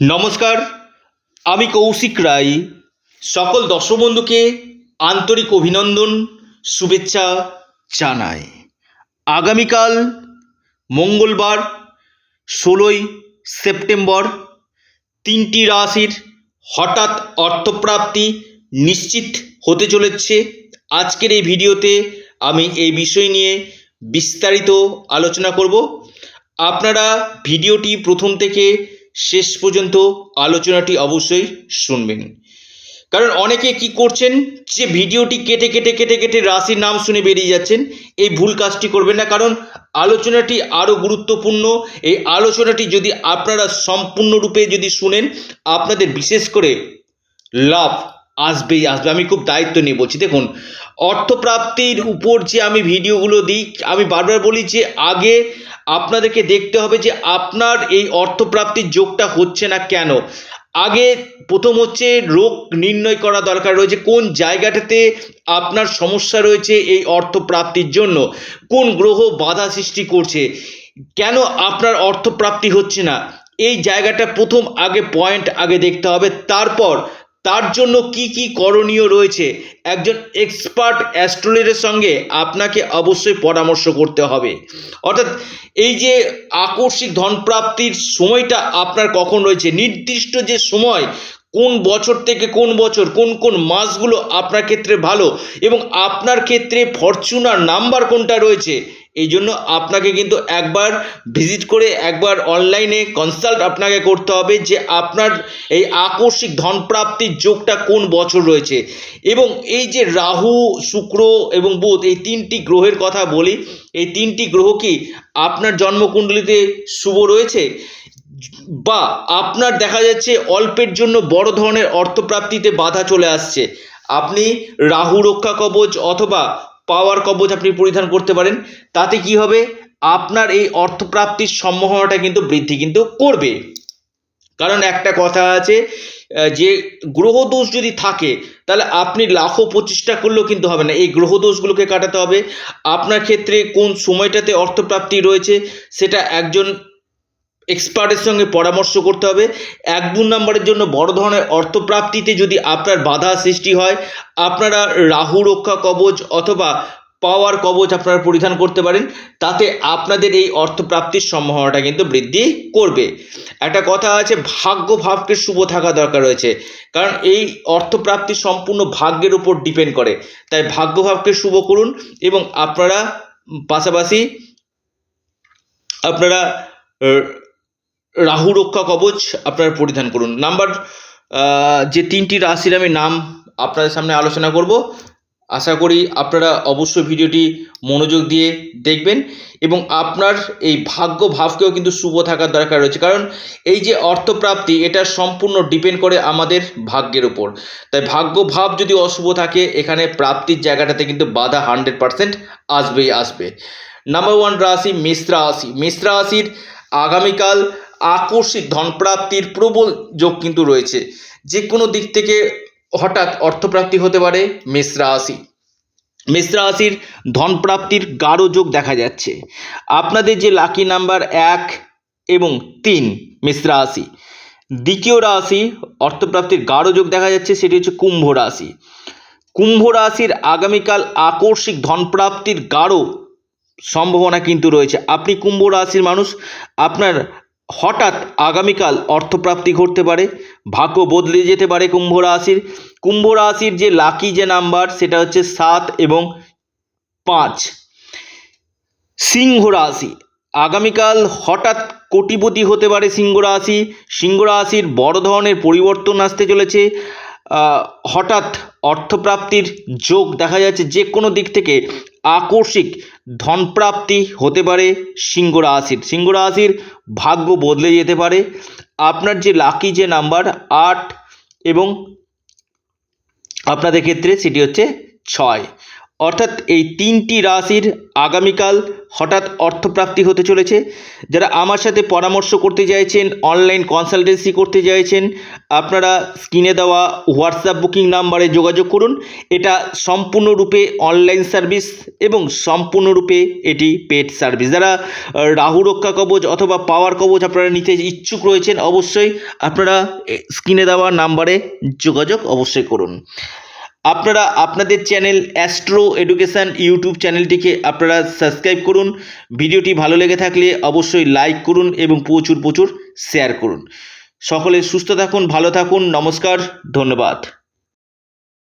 নমস্কার, আমি কৌশিক রায়। সকল দর্শক বন্ধুকে আন্তরিক অভিনন্দন, শুভেচ্ছা জানাই। আগামীকাল মঙ্গলবার, ষোলোই সেপ্টেম্বর, তিনটি রাশির হঠাৎ অর্থপ্রাপ্তি নিশ্চিত হতে চলেছে। আজকের এই ভিডিওতে আমি এই বিষয় নিয়ে বিস্তারিত আলোচনা করব। আপনারা ভিডিওটি প্রথম থেকে শেষ পর্যন্ত আলোচনাটি অবশ্যই শুনবেন। কারণ অনেকে কি করছেন, যে ভিডিওটি কেটে কেটে কেটে কেটে রাশির নাম শুনে বেরিয়ে যাচ্ছেন, এই ভুল কাজটি করবেন না, কারণ আলোচনাটি আরও গুরুত্বপূর্ণ। এই আলোচনাটি যদি আপনারা সম্পূর্ণরূপে যদি শুনেন, আপনাদের বিশেষ করে লাভ আসবেই, আসবে। আমি খুব দায়িত্ব নিয়ে বলছি। দেখুন, অর্থপ্রাপ্তির উপর যে আমি ভিডিওগুলো দিই, আমি বারবার বলি যে আগে আপনাদেরকে দেখতে হবে যে আপনার এই অর্থপ্রাপ্তির যোগটা হচ্ছে না কেন। আগে প্রথম হচ্ছে রোগ নির্ণয় করা দরকার রয়েছে, কোন জায়গাটাতে আপনার সমস্যা রয়েছে এই অর্থপ্রাপ্তির জন্য, কোন গ্রহ বাধা সৃষ্টি করছে, কেন আপনার অর্থপ্রাপ্তি হচ্ছে না, এই জায়গাটা প্রথম আগে পয়েন্ট আগে দেখতে হবে, তারপর তার জন্য কি কি করণীয় রয়েছে? একজন এক্সপার্ট অ্যাস্ট্রোলজারের সঙ্গে আপনাকে অবশ্যই পরামর্শ করতে হবে। অর্থাৎ এই যে আকস্মিক ধনপ্রাপ্তির সময়টা আপনার কখন রয়েছে? নির্দিষ্ট যে সময়, কোন বছর থেকে কোন বছর, কোন কোন মাসগুলো আপনার ক্ষেত্রে ভালো এবং আপনার ক্ষেত্রে ফরচুনার নাম্বার কোনটা রয়েছে? এই জন্য আপনাকে কিন্তু একবার ভিজিট করে একবার অনলাইনে কনসাল্ট আপনাকে করতে হবে যে আপনার এই আকস্মিক ধনপ্রাপ্তির যোগটা কোন বছর রয়েছে। এবং এই যে রাহু, শুক্র এবং বুধ এই তিনটি গ্রহের কথা বলি, এই তিনটি গ্রহ কি আপনার জন্মকুণ্ডলিতে শুভ রয়েছে? বা আপনার দেখা যাচ্ছে অল্পের জন্য বড় ধরনের অর্থপ্রাপ্তিতে বাধা চলে আসছে। আপনি রাহু রক্ষা কবচ অথবা পাওয়ার কবচ আপনি পরিধান করতে পারেন, তাতে কি হবে? আপনার এই অর্থপ্রাপ্তির সম্ভাবনাটা কিন্তু বৃদ্ধি কিন্তু করবে। কারণ একটা কথা আছে যে গ্রহ দোষ যদি থাকে, তাহলে আপনি লাখো প্রচেষ্টা করলেও কিন্তু হবে না। এই গ্রহ দোষগুলোকে কাটাতে হবে। আপনার ক্ষেত্রে কোন সময়টাতে অর্থপ্রাপ্তি রয়েছে, সেটা একজন এক্সপার্টের সঙ্গে পরামর্শ করতে হবে। এক দু নম্বরের জন্য বড় ধরনের অর্থপ্রাপ্তিতে যদি আপনার বাধা সৃষ্টি হয়, আপনারা রাহু রক্ষা কবচ অথবা পাওয়ার কবচ আপনারা পরিধান করতে পারেন। তাতে আপনাদের এই অর্থপ্রাপ্তির সম্ভাবনাটা কিন্তু বৃদ্ধি করবে। একটা কথা আছে, ভাগ্য ভাবকে শুভ থাকা দরকার রয়েছে। কারণ এই অর্থপ্রাপ্তি সম্পূর্ণ ভাগ্যের উপর ডিপেন্ড করে। তাই ভাগ্য ভাবকে শুভ করুন এবং আপনারা পাশাপাশি আপনারা রাহু রক্ষা কবচ আপনারা পরিধান করুন। নাম্বার যে তিনটি রাশির আমি নাম আপনাদের সামনে আলোচনা করব, আশা করি আপনারা অবশ্যই ভিডিওটি মনোযোগ দিয়ে দেখবেন এবং আপনার এই ভাগ্য ভাবকেও কিন্তু শুভ থাকার দরকার রয়েছে। কারণ এই যে অর্থপ্রাপ্তি, এটা সম্পূর্ণ ডিপেন্ড করে আমাদের ভাগ্যের উপর। তাই ভাগ্য ভাব যদি অশুভ থাকে, এখানে প্রাপ্তির জায়গাটাতে কিন্তু বাধা হান্ড্রেড পারসেন্ট আসবেই আসবে। নাম্বার ওয়ান রাশি মেষ রাশি। মেষ রাশির আগামীকাল আকস্মিক ধনপ্রাপ্তির প্রবল যোগ কিন্তু রয়েছে। যে কোনো দিক থেকে হঠাৎ অর্থপ্রাপ্তি হতে পারে মেষ রাশি। মেষ রাশির ধনপ্রাপ্তির গাঢ় যোগ দেখা যাচ্ছে। আপনাদের যে লাকি নাম্বার এক এবং তিন মেষ রাশি। দ্বিতীয় রাশি অর্থপ্রাপ্তির গাঢ় যোগ দেখা যাচ্ছে, সেটি হচ্ছে কুম্ভ রাশি। কুম্ভ রাশির আগামীকাল আকস্মিক ধনপ্রাপ্তির গাঢ় সম্ভাবনা কিন্তু রয়েছে। আপনি কুম্ভ রাশির মানুষ, আপনার হঠাৎ আগামীকাল অর্থপ্রাপ্তি ঘটতে পারে, ভাগ্য বদলে যেতে পারে কুম্ভ রাশির। কুম্ভ রাশির যে লাকি যে নাম্বার সেটা হচ্ছে সাত এবং পাঁচ। সিংহ রাশি, আগামীকাল হঠাৎ কোটিপতি হতে পারে সিংহ রাশি। সিংহ রাশির বড় ধরনের পরিবর্তন আসতে চলেছে। হঠাৎ অর্থপ্রাপ্তির যোগ দেখা যাচ্ছে যে কোনো দিক থেকে। আকস্মিক ধনপ্রাপ্তি হতে পারে সিংহ রাশির। সিংহ রাশির ভাগ্য বদলে যেতে পারে। আপনার যে লাকি যে নাম্বার আট এবং আপনাদের ক্ষেত্রে সেটি হচ্ছে ছয়। অর্থাৎ এই তিনটি রাশির আগামীকাল হঠাৎ অর্থপ্রাপ্তি হতে চলেছে। যারা আমার সাথে পরামর্শ করতে চাইছেন অনলাইন কনসালটেন্সি করতে চাইছেন, আপনারা স্ক্রিনে দেওয়া হোয়াটসঅ্যাপ বুকিং নাম্বারে যোগাযোগ করুন। এটা সম্পূর্ণরূপে অনলাইন সার্ভিস এবং সম্পূর্ণরূপে এটি পেড সার্ভিস যারা রাহু রক্ষা কবচ অথবা পাওয়ার কবচ আপনারা নিতে ইচ্ছুক রয়েছেন, অবশ্যই আপনারা স্ক্রিনে দেওয়া নাম্বারে যোগাযোগ অবশ্যই করুন। আপনারা আপনাদের চ্যানেল অ্যাস্ট্রো এডুকেশান ইউটিউব চ্যানেলটিকে আপনারা সাবস্ক্রাইব করুন। ভিডিওটি ভালো লেগে থাকলে অবশ্যই লাইক করুন এবং প্রচুর প্রচুর শেয়ার করুন। সকলে সুস্থ থাকুন, ভালো থাকুন, নমস্কার, ধন্যবাদ।